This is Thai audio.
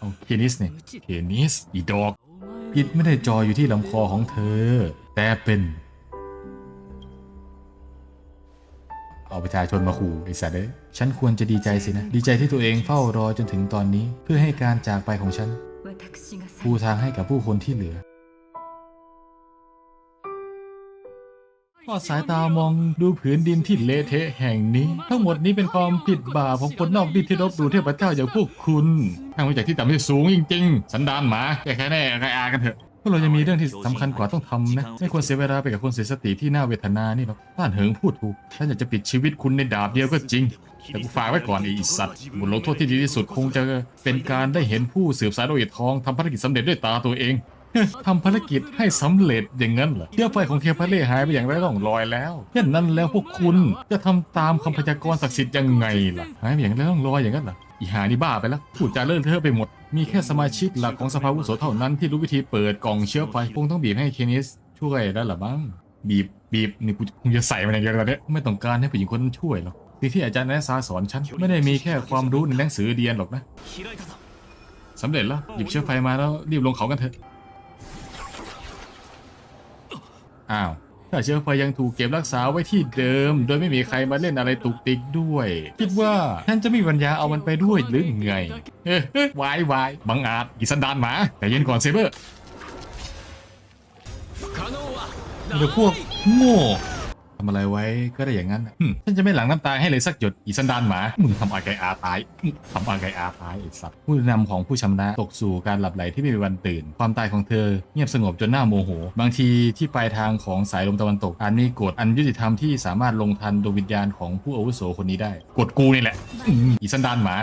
เอาเทนิสเนี่ยเทนิสอีดอกพิษไม่ได้จออยู่ที่ลำคอของเธอ แต่เป็น เอาประชาชนมาขู่ไอ้สัตว์เอ้ยฉันควรจะดีใจสินะ ดีใจที่ตัวเองเฝ้ารอจนถึงตอนนี้ เพื่อให้การจากไปของฉัน私がปูทางให้กับผู้คนที่เหลือ ทอดสายตามองดูผืนดินที่เละเทะแห่งนี้ ทั้งหมดนี้เป็นความผิดบาปของคนนอกดินที่รบดูเทพเจ้าอย่างพวกคุณทางมาจากที่ต่ำที่สูงจริงๆ สันดานหมาแกแค่แน่ใครอากันเถอะพวกเรายังมีเรื่องที่สำคัญกว่าต้องทำนะ ไม่ควรเสียเวลาไปกับคนเสียสติที่น่าเวทนานี่หรอกท่านเหิงพูดถูกท่านอยากจะปิดชีวิตคุณในดาบเดียวก็จริง แต่กูฝากไว้ก่อนไอ้สัตว์บทลงโทษที่ดีที่สุดคงจะเป็นการได้เห็นผู้สืบสายโลหิตทองทำภารกิจสำเร็จด้วยตาตัวเอง ทำภารกิจให้สำเร็จอย่างนั้นเหรอเชื้อไฟของเคพาเล่หายไปอย่างไรต้องลอยแล้วเช่นนั่นแล้วพวกคุณจะทำตามคำพยากรณ์ศักดิ์สิทธิ์ยังไงล่ะหายไปอย่างไร้องลอยอย่างนั้นเหรออีหานี่บ้าไปแล้วพูดจาเลิ่นเทอไปหมด มีแค่สมาชิกหลักของสภาวุโสเท่านั้นที่รู้วิธีเปิดกล่องเชื้อไฟคงต้องบีบให้เคนิสช่วยได้หรือบ้างบีบบีบนี่กูคงจะใส่มันอย่างเดียวตนี่ยไม่ต้องการให้ผู้หญิงคนนั้นช่วยหรอกสิ่งที่อาจารย์แนสซาสอนฉันไม่ได้มีแค่ความรู้ในหนังสือเรียนหรอกนะสำเร็จแล้วหยิบเชื้อไฟมาแล้วรีบลงเขากันเถอะ้าวถ้าเชื้อเพลิยังถูกเก็บรักษาไว้ที่เดิม โดยไม่มีใครมาเล่นอะไรตุกติกด้วย คิดว่าท่านจะมีวัญญาเอามันไปด้วยหรือไงเฮ้ยวายวายบังอาจอิสันดานหมาแต่เย็นก่อนเซเบอร์เดี๋ยวพวกโง่ ทำอะไรไว้ก็ได้อย่างนั้นน่ะหึฉันจะไม่หลั่งน้ำตาให้เลยสักหยดอีสันดานหมา มึงทำอาไกอาตายมึงทำอาไกอาตายไอ้สัตว์ผู้นำของผู้ชำนะตกสู่การหลับไหลที่ไม่มีวันตื่น ความตายของเธอเงียบสงบจนหน้าโมโห บางทีที่ปลายทางของสายลมตะวันตกอาจมีกฎอันยุติธรรมที่สามารถลงทันดวงวิญญาณของผู้อาวุโสคนนี้ได้กฎกูนี่แหละอืมอีสันดานหมา